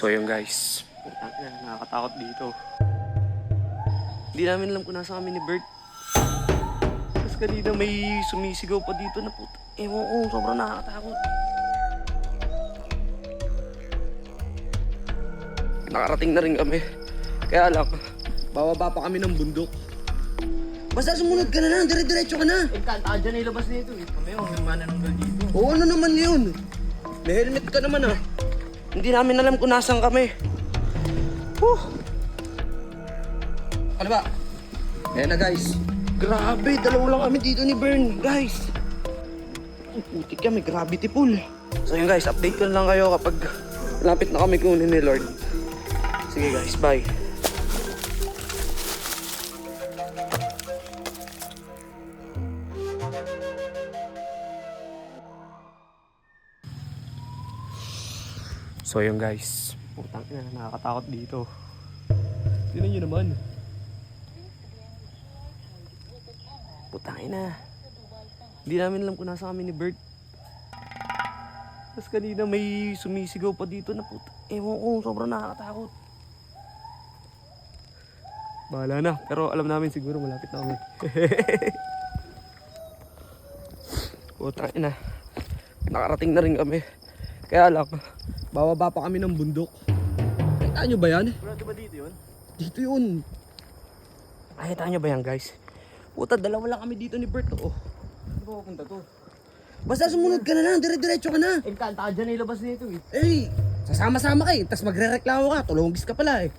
So yun guys, putang ina, nakakatakot dito. Hindi namin alam kung nasa kami ni Bert. Tapos kanina may sumisigaw pa dito na puta. Ewan ko, sobrang nakakatakot. Nakarating na rin kami. Kaya lang, bababa pa kami ng bundok. Basta sumunod ka na lang, dire-diretso ka na. Encantada dyan ilabas nito eh. Kami yung may manananggal dito. Oo, ano naman yun? May helmet ka naman ah. Hindi namin alam kung nasan kami. Huh. Ano ba? Ayan na guys. Grabe, dalawa lang kami dito ni Bern. Guys. Ang putik may gravity pool. So yun guys, update ko lang kayo kapag lapit na kami kunin ni Lord. Sige guys, bye. So yun guys, putang ina, nakakatakot dito. Tingnan nyo naman. Putang ina. Hindi namin alam kung nasa kami ni Bert. Tapos kanina may sumisigaw pa dito na puta. Ewan ko, sobrang nakakatakot. Bahala na, pero alam namin siguro malapit na kami. Putang ina. Nakarating na rin kami. Kaya lang, bababa pa kami ng bundok. Nakita nyo ba yan? Di ba dito yun? Dito yun. Nakita nyo ba yan guys? Puta, dalawa lang kami dito ni Bert. Oh. Saan ba pupunta to? Basta sumunod ka na lang, dire-diretso ka na. Encantada dyan ilabas nito eh. Eh, sasama-sama ka eh. Tapos magre-reklamo ka, tulunggis ka pala eh.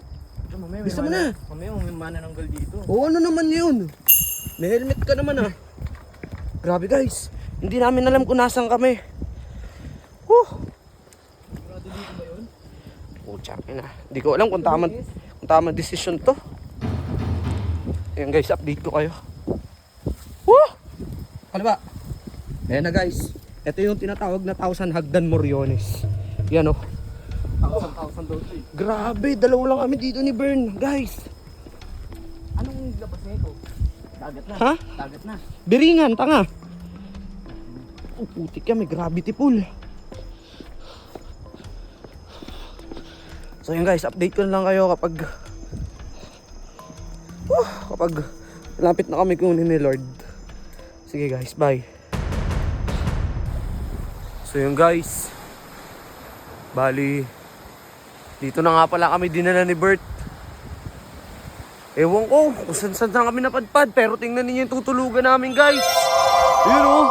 Mamaya, Gusto mo na? Mamaya, may manananggal dito. Oo, ano naman yun? May helmet ka naman ah. Grabe guys, hindi namin alam kung nasan kami. Huh. Pucha, ina. Hindi ko alam kung tama kung tama decision to. Ayan guys, update ko kayo. Woo! Ano ba? Ayan na guys. Ito yung tinatawag na Thousand Hagdan Moriones. Yan oh. Thousand, thousand daw ito eh. Grabe, dalawa lang kami dito ni Bern, guys. Anong labas na ito? Dagat na. Ha? Dagat na. Biringan, tanga. Oh, putik yan, may gravity pool. So yun guys, update ko lang kayo kapag Whew, kapag lapit na kami kunin ni Lord. Sige guys, bye. So yun guys. Bali, dito na nga pala kami dinala ni Bert. Ewan ko kung saan saan na kami napadpad pero tingnan ninyo yung tutulugan namin guys. Ayun oh.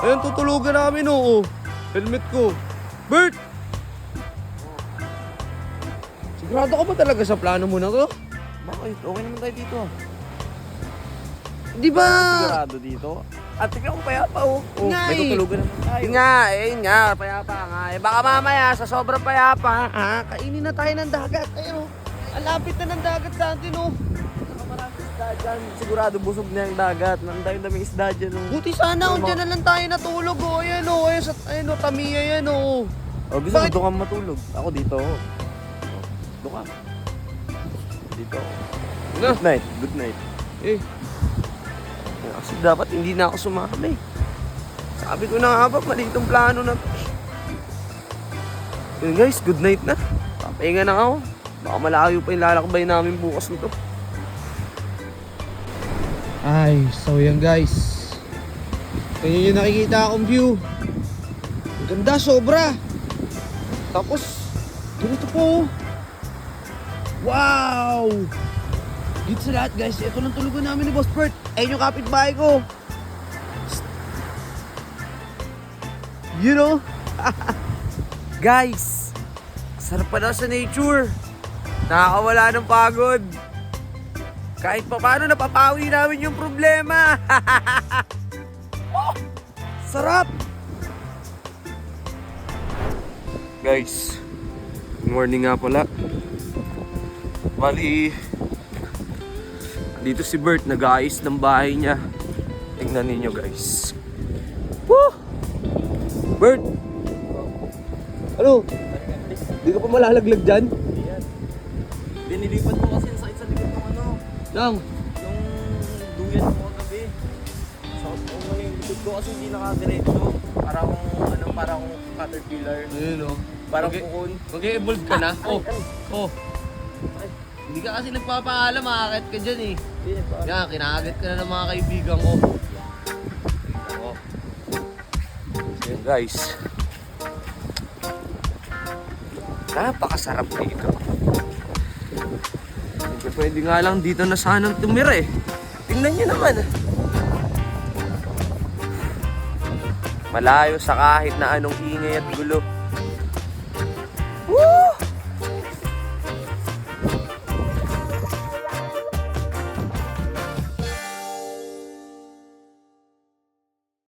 Ayun tutulugan namin oh. Helmet ko. Bert! Sigurado ka ba talaga sa plano mo na to? Bakit? Okay naman tayo dito. Di ba? Sigurado dito. At tingnan ko payapa oh. oh Nga may tutulugan naman tayo. Yun nga, eh, yun nga, payapa nga. Eh, baka mamaya, sa sobrang payapa, ha, kainin na tayo ng dagat. Ayun, oh. ang lapit na ng dagat sa atin, oh. Dyan. Sigurado busog na yung dagat. Nandang daming isda dyan. Oh. Buti sana, kung dyan na lang tayo natulog, oh. Ayan, oh. Ayan, sa, ayan, oh, tamiya yan, oh. Oh, gusto Bakit? mo doon ka matulog? Ako dito. Oh. Doon ka. Dito. Ano? Good night. Good night. Eh, Kasi dapat hindi na ako sumama eh. Sabi ko na nga ba, mali itong plano na to. Yun guys, good night na. Papahinga na ako. Baka malayo pa yung lalakbay namin bukas nito. Ay, so yan guys. Kaya yung nakikita akong view. Ang ganda, sobra. Tapos, ganito po. Wow! Dito sa lahat guys, ito lang tulugan namin ni Boss Bert. Ayun yung kapitbahay ko. You know? Guys, sarap pa sa nature. Nakakawala ng pagod. Kahit pa paano napapawi namin yung problema. Oh, sarap! Guys, morning nga pala. Bali, dito si Bert nag-aayos ng bahay niya. Tingnan ninyo guys. Woo! Bert! Ano? Di ka pa malalaglag dyan? Dinilipat ko kasi sa sa likod ng ano, Lang. yung duyan ko kagabi. So, kung ano yung likod ko kasi hindi nakadiretso. Para akong, ano, para akong caterpillar. Ayun oh. Parang Okay. kukun. Mag-evolve ka na? Oh, oh. Hindi ka kasi nagpapaalam, makakit ka dyan eh. Yan, kinakagat ka na ng mga kaibigan ko. Oh. Yan guys. Napakasarap dito. Hindi pwede nga lang dito na sanang tumira eh. Tingnan nyo naman. Malayo sa kahit na anong ingay at gulo.